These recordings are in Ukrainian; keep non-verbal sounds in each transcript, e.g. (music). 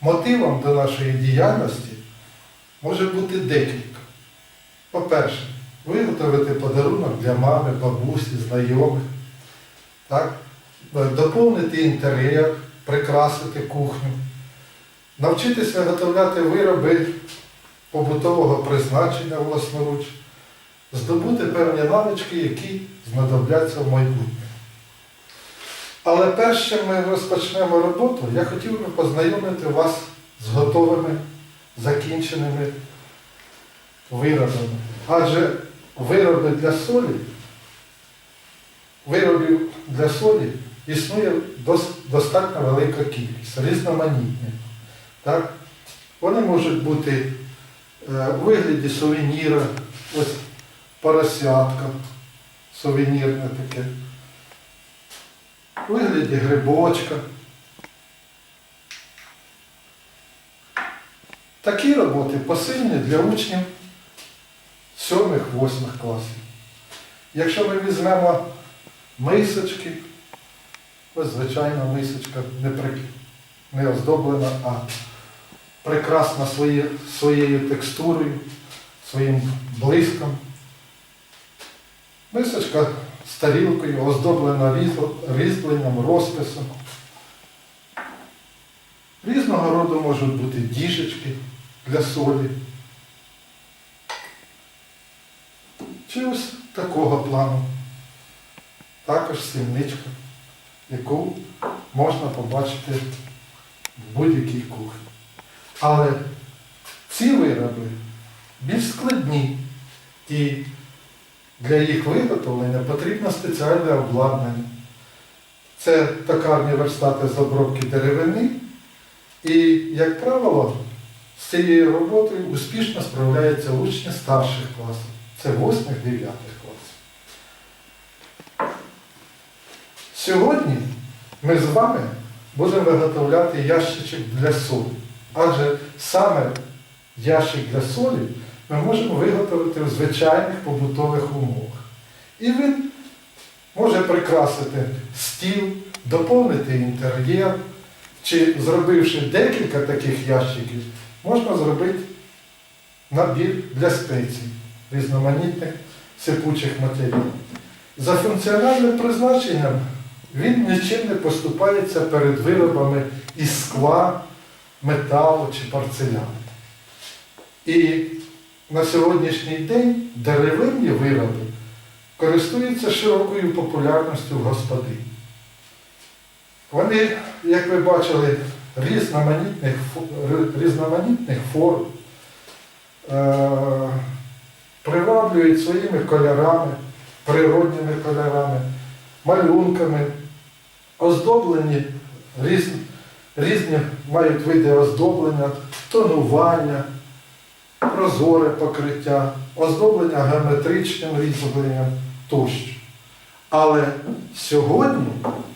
мотивом до нашої діяльності може бути декілька. По-перше, виготовити подарунок для мами, бабусі, знайомих, так? доповнити інтер'єр, прикрасити кухню, навчитись виготовляти вироби побутового призначення власноруч, здобути певні навички, які знадобляться в майбутньому. Але перш чим ми розпочнемо роботу, я хотів би познайомити вас з готовими, закінченими виробами. Адже вироби для солі, виробів для солі існує достатньо велика кількість, різноманітні. Так? Вони можуть бути е, у вигляді сувеніра, ось поросятка, сувенірне таке, вигляді грибочка. Такі роботи посильні для учнів 7-8 класів. Якщо ми візьмемо мисочки, ось звичайна мисочка, не, при- не оздоблена, а прекрасна своє, своєю текстурою, своїм блиском. Мисочка з тарілкою, оздоблена різьбленням, розписом. Різного роду можуть бути діжечки для солі. Чи ось такого плану. Також сільничка, яку можна побачити в будь-якій кухні. Але ці вироби більш складні і для їх виготовлення потрібно спеціальне обладнання. Це токарні верстати з обробки деревини. І, як правило, з цією роботою успішно справляються учні старших класів. Це 8-9 класів. Сьогодні ми з вами будемо виготовляти ящичок для солі. Адже саме ящик для солі ми можемо виготовити в звичайних побутових умовах. І він може прикрасити стіл, доповнити інтер'єр, чи зробивши декілька таких ящиків, можна зробити набір для спецій, різноманітних сипучих матеріалів. За функціональним призначенням він нічим не поступається перед виробами із скла, металу чи порцеляни. І на сьогоднішній день деревинні вироби користуються широкою популярністю в господині. Вони, як ви бачили, різноманітних, різноманітних форм, е, приваблюють своїми кольорами, природніми кольорами, малюнками, оздоблені різні, різні мають види оздоблення, тонування, прозоре покриття, оздоблення геометричним різьбленням тощо. Але сьогодні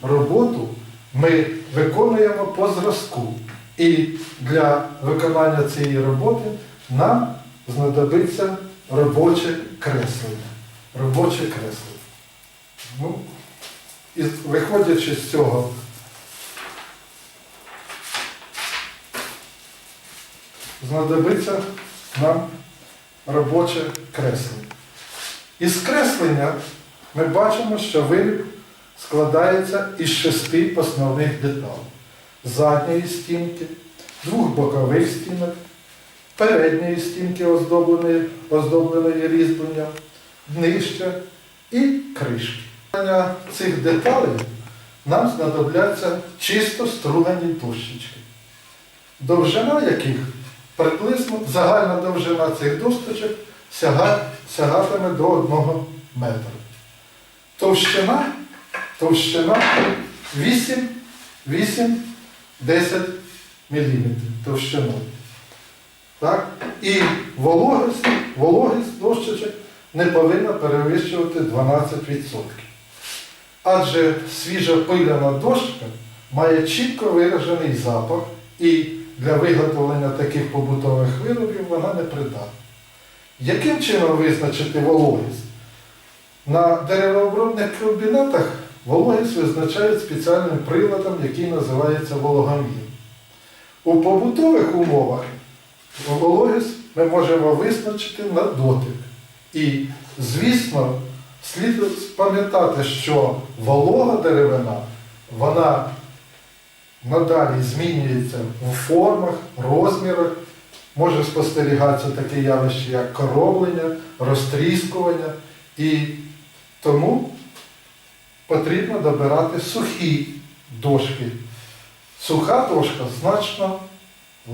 роботу ми виконуємо по зразку. І для виконання цієї роботи нам знадобиться робоче креслення. Робоче креслення. Ну, і виходячи з цього, знадобиться нам робоче креслення. Із креслення ми бачимо, що виріб складається із шести основних деталей. Задньої стінки, двох бокових стінок, передньої стінки оздобленої, оздобленої різьбленням, днища і кришки. Для цих деталей нам знадобляться чисто стругані дощечки, довжина яких приблизно загальна довжина цих досточок сягатиме до 1 метра. Товщина, товщина 8, 8 10 мм товщиною. Так? І вологість, вологість дощечок не повинна перевищувати 12%. Адже свіжа пиляна дощка має чітко виражений запах і для виготовлення таких побутових виробів вона не придатна. Яким чином визначити вологість? На деревообробних комбінатах вологість визначають спеціальним приладом, який називається вологомір. У побутових умовах вологість ми можемо визначити на дотик. І, звісно, слід пам'ятати, що волога деревина, вона надалі змінюється в формах, розмірах. Може спостерігатися таке явище, як короблення, розтріскування. І тому потрібно добирати сухі дошки. Суха дошка значно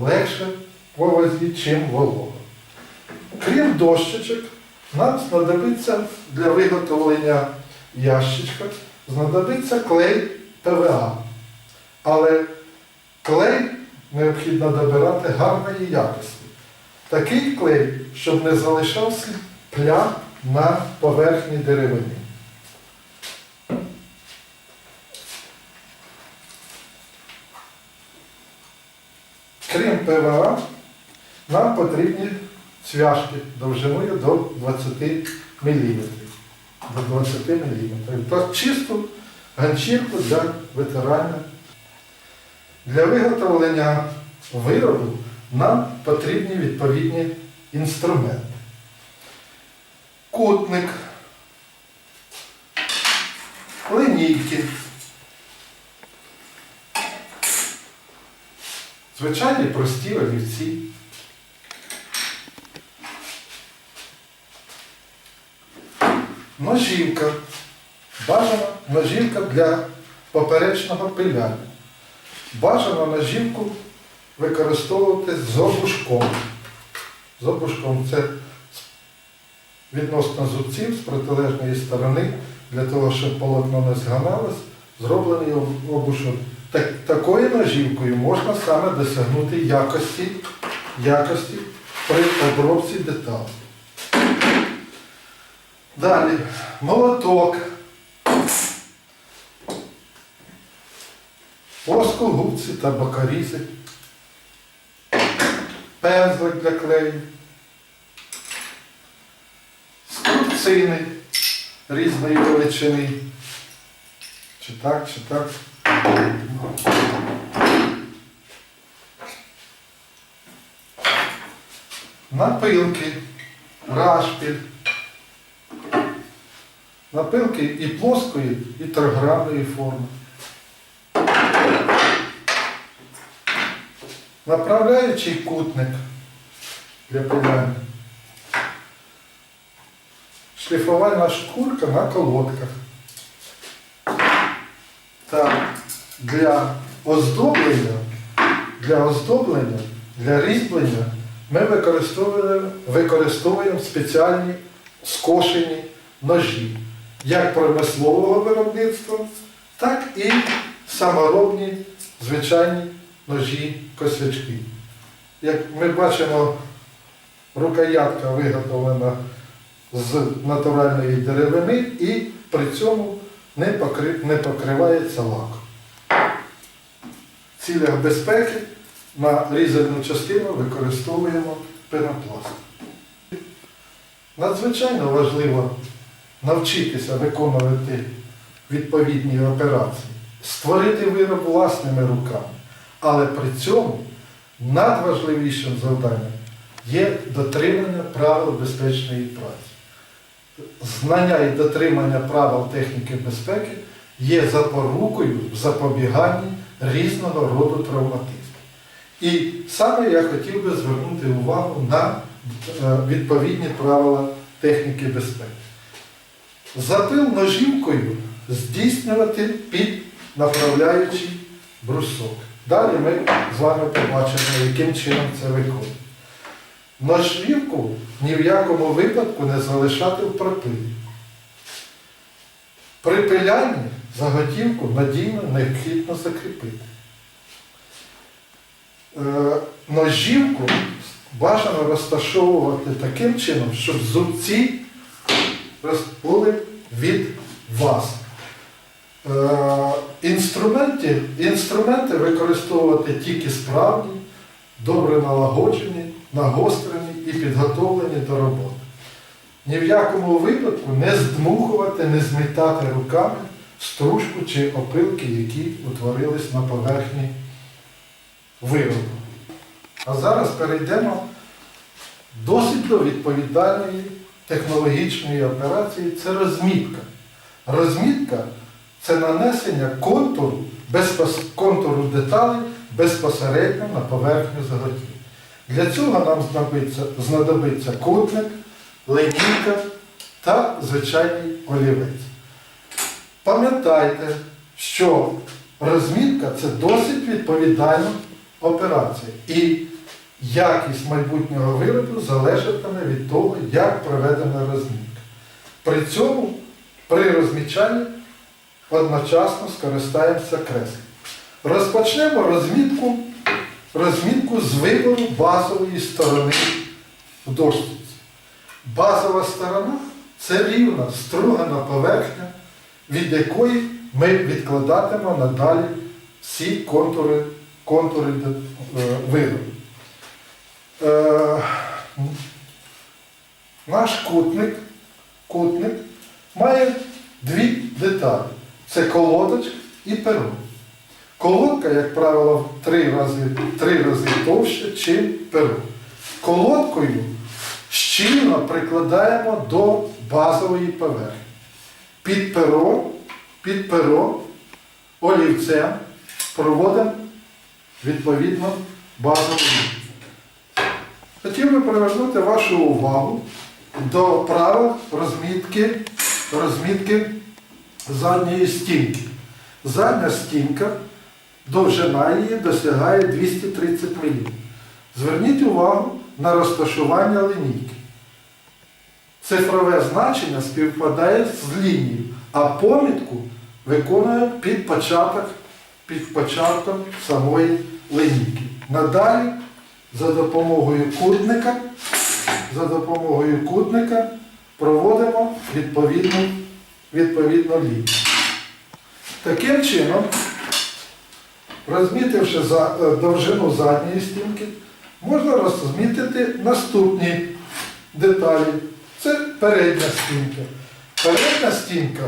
легше по вазі, чим волога. Крім дощечок, нам знадобиться для виготовлення ящичка знадобиться клей ПВА. Але клей необхідно добирати гарної якості. Такий клей, щоб не залишався плям на поверхні деревини. Крім ПВА, нам потрібні цвяшки довжиною до 20 мм. До 20 мм. Тобто чисту ганчірку для витирання. Для виготовлення виробу нам потрібні відповідні інструменти. Кутник, линійки, звичайні прості олівці. Ножівка. Бажана ножівка для поперечного пиляння. Бажано ножівку використовувати з обушком. З обушком це відносно зубців з протилежної сторони, для того, щоб полотно не зганалось, зроблений обушок. Так, такою ножівкою можна саме досягнути якості, якості при обробці деталей. Далі молоток. Плоскогубці та бокорізи, пензлик для клею, струбцини різної величини. Чи так, чи так. Напилки, рашпіль. Напилки і плоскої, і тригранної форми. Направляючий кутник для пиляння. Шліфувальна шкурка на колодках. Та для оздоблення, для оздоблення, для різьблення ми використовуємо, використовуємо спеціальні скошені ножі, як промислового виробництва, так і саморобні звичайні ножі косячки. Як ми бачимо, рукоятка виготовлена з натуральної деревини і при цьому не, не покривається лаком. В цілях безпеки на різальну частину використовуємо пенопласт. Надзвичайно важливо навчитися виконувати відповідні операції, створити вироб власними руками. Але при цьому надважливішим завданням є дотримання правил безпечної праці. Знання і дотримання правил техніки безпеки є запорукою в запобіганні різного роду травматизму. І саме я хотів би звернути увагу на е, відповідні правила техніки безпеки. Запил ножівкою здійснювати під направляючий брусок. Далі ми з вами побачимо, яким чином це виходить. Ножівку ні в якому випадку не залишати в пропилі. При пилянні заготівку надійно необхідно закріпити. Е, Ножівку бажано розташовувати таким чином, щоб зубці роз- були від вас. Е, Інструменти, інструменти використовувати тільки справні, добре налагоджені, нагострені і підготовлені до роботи. Ні в якому випадку не здмухувати, не змітати руками стружку чи опилки, які утворились на поверхні виробу. А зараз перейдемо досить до відповідальної технологічної операції це розмітка. Розмітка це нанесення контуру, безпос- контуру деталей безпосередньо на поверхню заготівлі. Для цього нам знадобиться, знадобиться кутник, линійка та звичайний олівець. Пам'ятайте, що розмітка це досить відповідальна операція. І якість майбутнього виробу залежатиме від того, як проведена розмітка. При цьому при розмічанні одночасно скористаємося креслом. Розпочнемо розмітку, розмітку з вибору базової сторони в дошці. Базова сторона це рівна, стругана поверхня, від якої ми відкладатимемо надалі всі контури, контури е, виробу. Е, наш кутник, кутник має дві деталі. Це колодочка і перо. Колодка, як правило, три рази, три рази товще, чим перо. Колодкою щільно прикладаємо до базової поверхні. Під перо, під перо олівцем проводимо відповідно базову. Хотів би привернути вашу увагу до правил розмітки, розмітки задньої стінки. Задня стінка, довжина її досягає 230 мм. Зверніть увагу на розташування лінійки. Цифрове значення співпадає з лінією, а помітку виконує під початок, під початком самої лінійки. Надалі за допомогою кутника, за допомогою кутника проводимо відповідну, відповідну лінію. Таким чином, розмітивши е, довжину задньої стінки, можна розмітити наступні деталі. Це передня стінка. Передня стінка,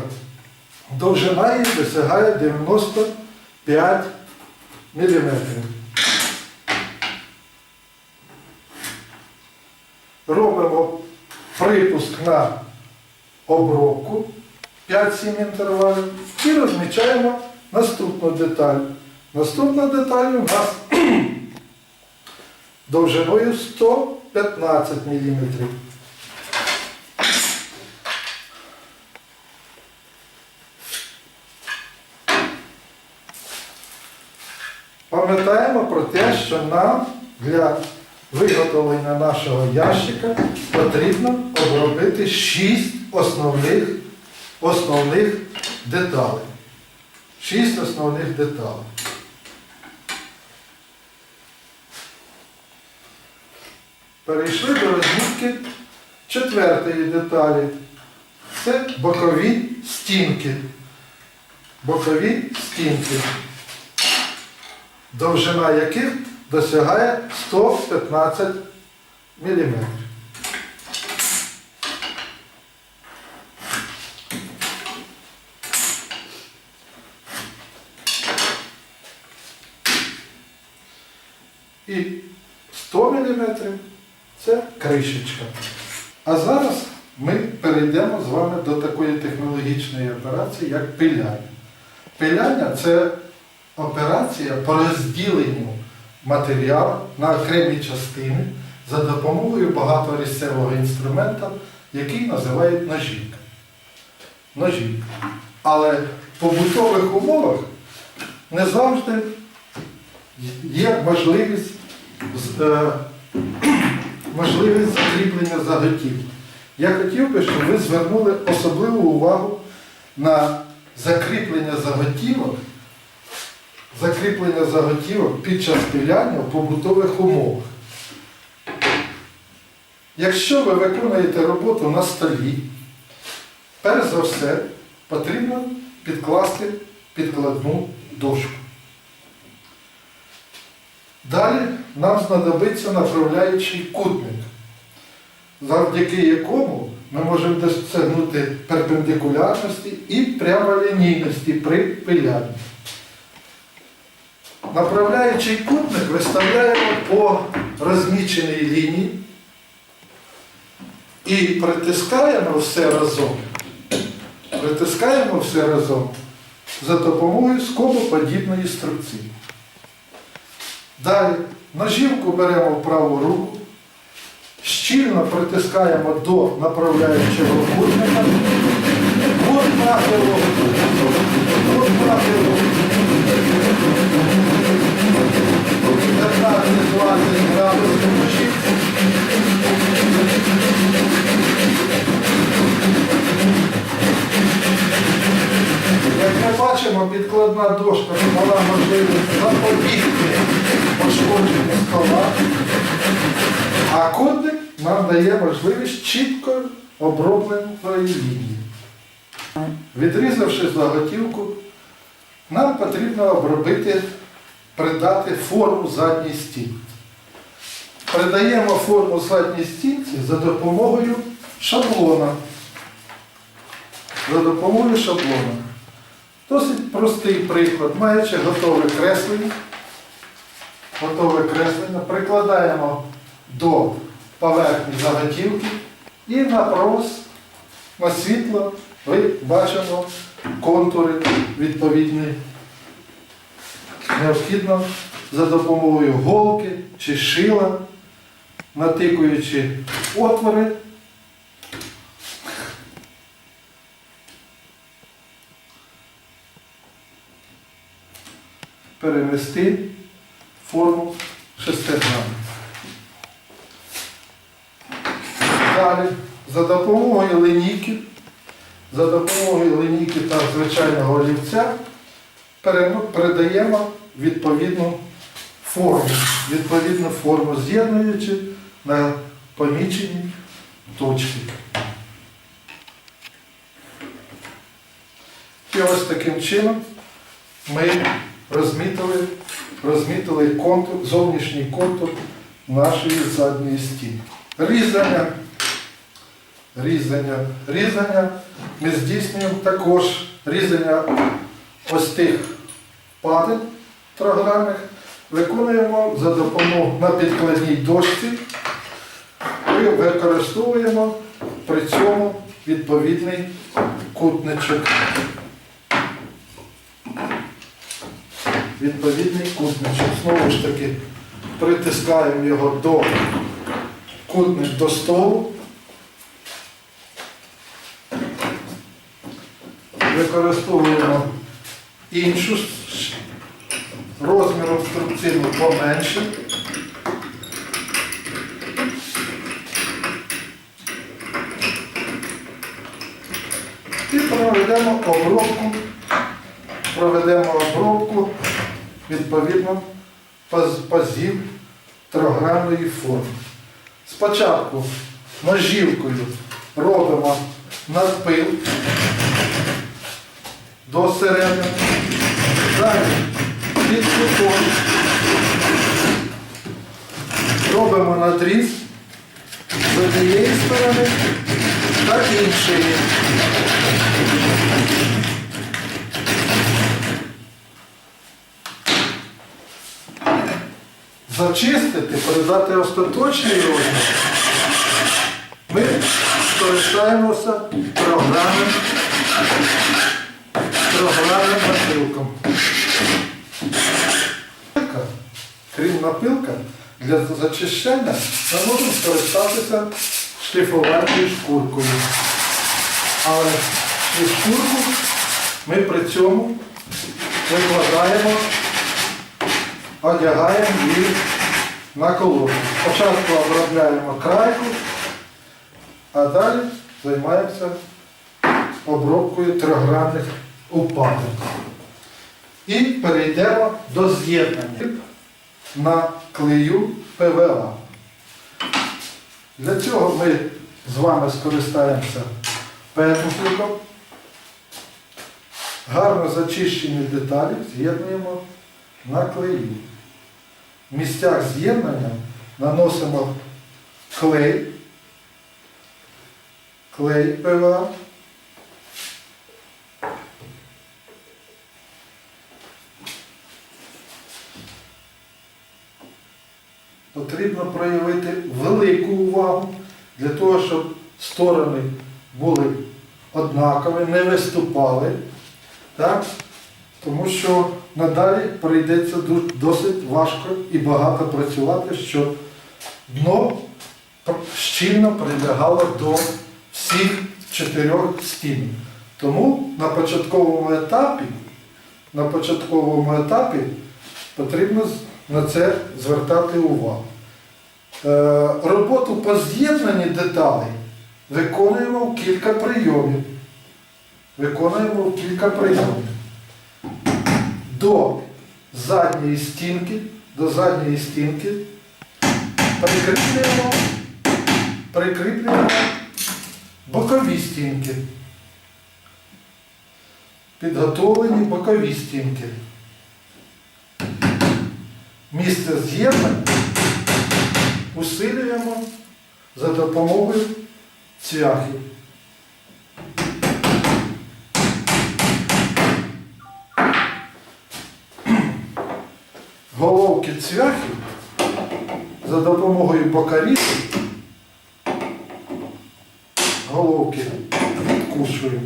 довжина її досягає 95 мм. Робимо припуск на обробку 5-7 інтервалів і розмічаємо наступну деталь. Наступна деталь у нас (clears throat) довжиною 115 мм. Пам'ятаємо про те, що нам для виготовлення нашого ящика потрібно обробити 6 основних, основних деталей. 6 основних деталей. Перейшли до розмітки четвертої деталі. Це бокові стінки. Бокові стінки довжина яких досягає 115 мм. І 100 мм це кришечка. А зараз ми перейдемо з вами до такої технологічної операції, як пиляння. Пиляння це операція по розділенню матеріалу на окремі частини за допомогою багаторізцевого інструмента, який називають ножівка. Ножівка. Але в побутових умовах не завжди є можливість, е, можливість закріплення заготівлі. Я хотів би, щоб ви звернули особливу увагу на закріплення заготівок закріплення заготівок під час піляння в побутових умовах. Якщо ви виконуєте роботу на столі, перш за все потрібно підкласти підкладну дошку. Далі нам знадобиться направляючий кутник, завдяки якому ми можемо досягнути перпендикулярності і прямолінійності при пилянні. Направляючий кутник виставляємо по розміченій лінії і притискаємо все разом. Притискаємо все разом за допомогою скобоподібної струбці. Далі ножівку беремо в праву руку, щільно притискаємо до направляючого кутника. От нахилу, от нахилу. 15-20 градусів ножівки. Як ми бачимо, підкладна дошка дала можливість запобігти пошкодженню стола, а кутник нам дає можливість чітко обробленої лінії. Відрізавши заготівку, нам потрібно обробити, придати форму задній стінці. Придаємо форму задній стінці за допомогою шаблона. За допомогою шаблона. Досить простий приклад. Маючи готове креслення, готове креслення, прикладаємо до поверхні заготівки і на прос, на світло ми бачимо контури відповідні. Необхідно за допомогою голки чи шила, натикуючи отвори, перевести форму шестигранну. Далі за допомогою линійки, за допомогою линійки та звичайного олівця передаємо відповідну форму, відповідну форму з'єднуючи на помічені точки. І ось таким чином ми розмітили, розмітили контур, зовнішній контур нашої задньої стіни. Різання. Різання. Різання ми здійснюємо також різання ось тих падин трогранних виконуємо за допомогою на підкладній дошці і використовуємо при цьому відповідний кутничок. Відповідний кутничок. Знову ж таки, притискаємо його до кутник до столу. Використовуємо іншу розміром струбцину поменше. І проведемо обробку, проведемо обробку відповідно паз- пазів трогранної форми. Спочатку ножівкою робимо надпил до середини. Далі під кутом робимо надріз з однієї сторони та іншої. Зачистити, передати остаточний розмір. Ми скористаємося програмою програмним напилком. Крім напилка, для зачищення ми можемо скористатися шліфувальною шкуркою. Але шкурку ми при цьому викладаємо, одягаємо її на колоду. Спочатку обробляємо крайку, а далі займаємося обробкою трьохгранних упадок. І перейдемо до з'єднання на клею ПВА. Для цього ми з вами скористаємося пензликом. Гарно зачищені деталі з'єднуємо на клею. В місцях з'єднання наносимо клей, клей ПВА. Потрібно проявити велику увагу для того, щоб сторони були однакові, не виступали. Так? Тому що надалі прийдеться досить важко і багато працювати, щоб дно щільно прилягало до всіх чотирьох стін. Тому на початковому етапі, на початковому етапі потрібно на це звертати увагу. Е, роботу по з'єднанні деталей виконуємо кілька прийомів. Виконуємо кілька прийомів. До задньої стінки, до задньої стінки прикріплюємо, прикріплюємо бокові стінки. Підготовлені бокові стінки. Місце з'єднання усилюємо за допомогою цвяхів. Головки цвяхів за допомогою бокалісів головки відкушуємо.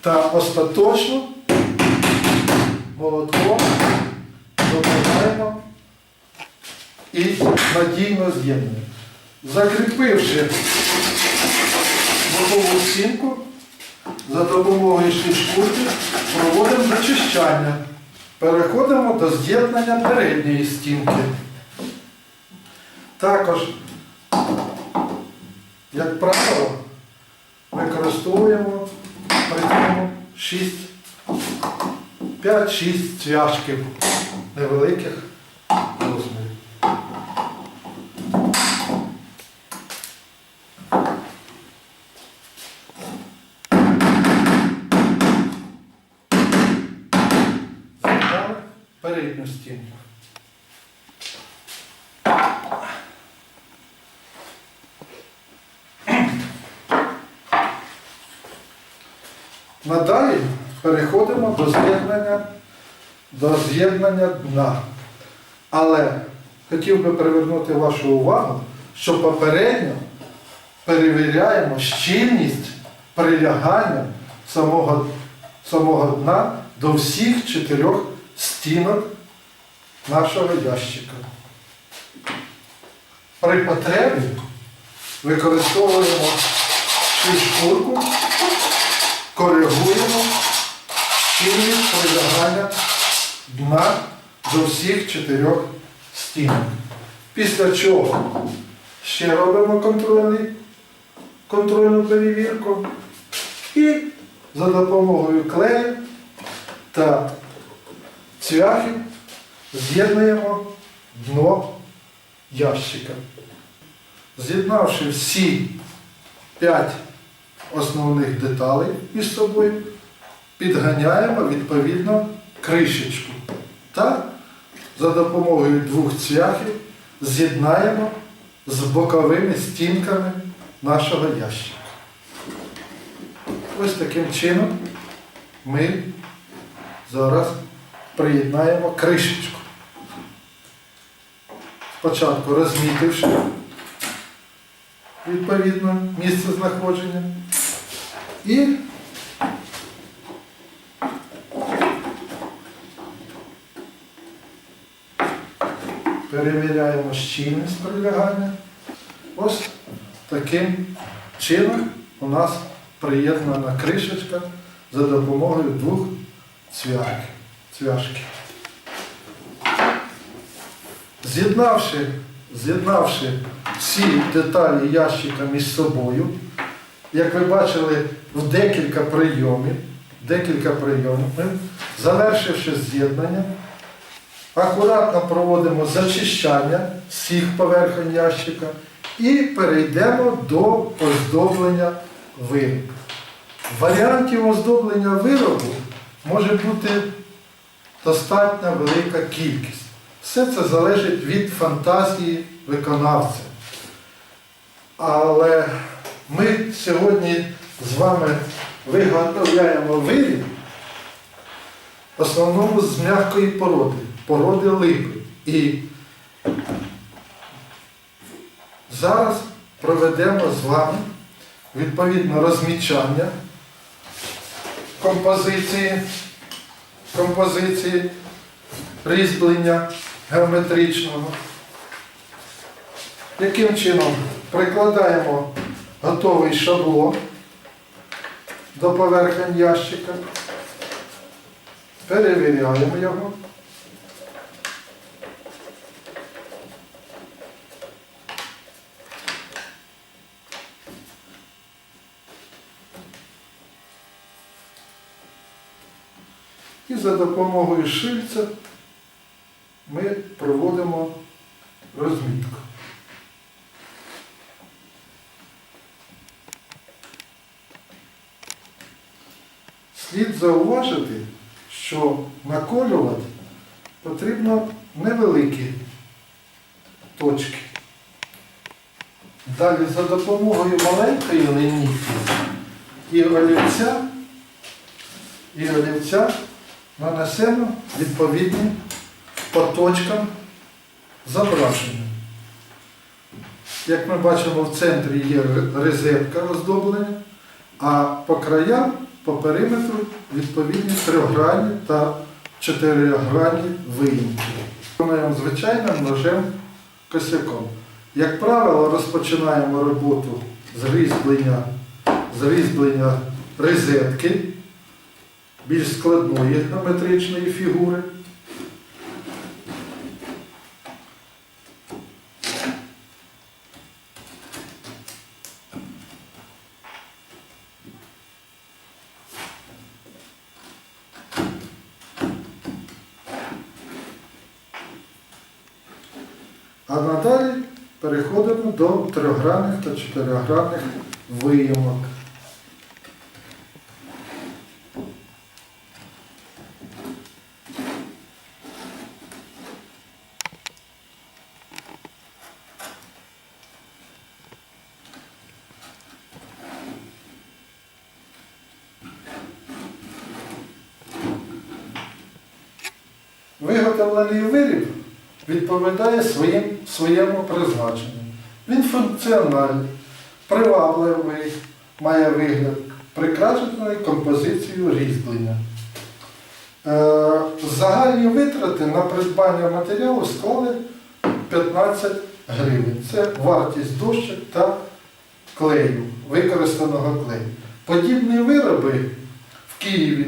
Та остаточно молотком допомагаємо і надійно з'єднуємо. Закріпивши бокову стінку, за допомогою шкурки проводимо зачищання. Переходимо до з'єднання передньої стінки. Також, як правило, використовуємо при цьому 6, 5-6 цвяшків невеликих розмірів. З'єднали передню стінку. Надалі переходимо до з'єднання, до з'єднання дна. Але хотів би привернути вашу увагу, що попередньо перевіряємо щільність прилягання самого, самого дна до всіх чотирьох стінок нашого ящика. При потребі використовуємо шкурку коригуємо щільність прилягання дна до всіх чотирьох стінок. Після чого ще робимо контрольний, контрольну перевірку і за допомогою клею та цвяхів з'єднуємо дно ящика. З'єднавши всі п'ять основних деталей між собою, підганяємо відповідно кришечку. Та за допомогою двох цвяхів з'єднаємо з боковими стінками нашого ящика. Ось таким чином ми зараз приєднаємо кришечку. Спочатку розмітивши відповідно місце знаходження. І перевіряємо щільність прилягання. Ось таким чином у нас приєднана кришечка за допомогою двох цвяшків. З'єднавши, з'єднавши всі деталі ящика між собою, як ви бачили, в декілька прийомів, декілька прийомів, завершивши з'єднання, акуратно проводимо зачищання всіх поверхонь ящика і перейдемо до оздоблення виробу. Варіантів оздоблення виробу може бути достатньо велика кількість. Все це залежить від фантазії виконавця. Але ми сьогодні з вами виготовляємо виріб в основному з м'якої породи. Породи липи. І зараз проведемо з вами відповідно розмічання композиції, композиції різьблення геометричного. Яким чином прикладаємо готовий шаблон до поверхень ящика, перевіряємо його. За допомогою шильця ми проводимо розмітку. Слід зауважити, що наколювати потрібно невеликі точки. Далі за допомогою маленької линійки і олівця, і олівця нанесемо відповідні по точкам зображення. Як ми бачимо, в центрі є розетка оздоблення, а по краям, по периметру відповідні трьохгранні та чотиригранні виїмки. Виконуємо звичайним ножем косяком. Як правило, розпочинаємо роботу з різьблення, з різьблення розетки більш складної геометричної фігури. А надалі переходимо до трьохгранних та чотиригранних виїмок. Виготовлений виріб відповідає своїм, своєму призначенню. Він функціональний, привабливий, має вигляд, прикрашений композицією різьблення. Е, загальні витрати на придбання матеріалу склали 15 гривень. Це вартість дощок та клею, використаного клею. Подібні вироби в Києві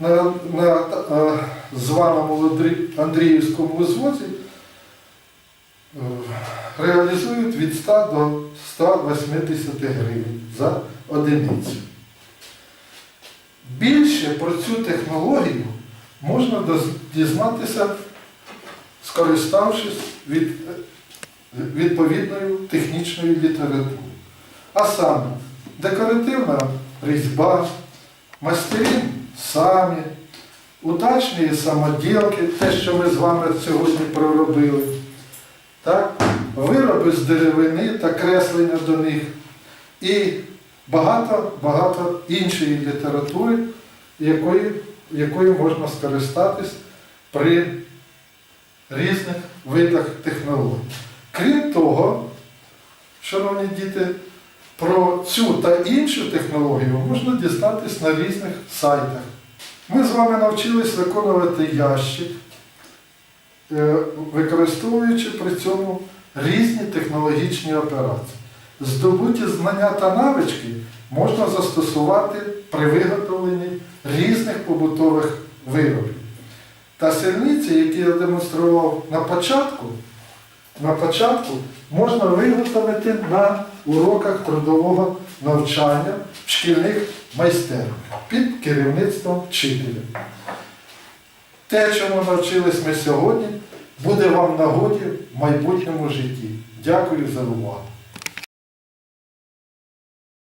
на, на е, званому Андріївському звозі е, реалізують від 100 до 180 гривень за одиницю. Більше про цю технологію можна дізнатися, скориставшись від відповідною технічною літературою. А саме декоративна різьба, мастерін самі, удачні самоділки, те, що ми з вами сьогодні проробили, так? Вироби з деревини та креслення до них і багато-багато іншої літератури, якою, якою можна скористатись при різних видах технологій. Крім того, шановні діти, про цю та іншу технологію можна дізнатись на різних сайтах. Ми з вами навчились виконувати ящик, е, використовуючи при цьому різні технологічні операції. Здобуті знання та навички можна застосувати при виготовленні різних побутових виробів. Та сильниці, які я демонстрував на початку, на початку можна виготовити на уроках трудового навчання в шкільних майстернях під керівництвом вчителя. Те, чому навчились ми сьогодні, буде вам нагоді в майбутньому житті. Дякую за увагу.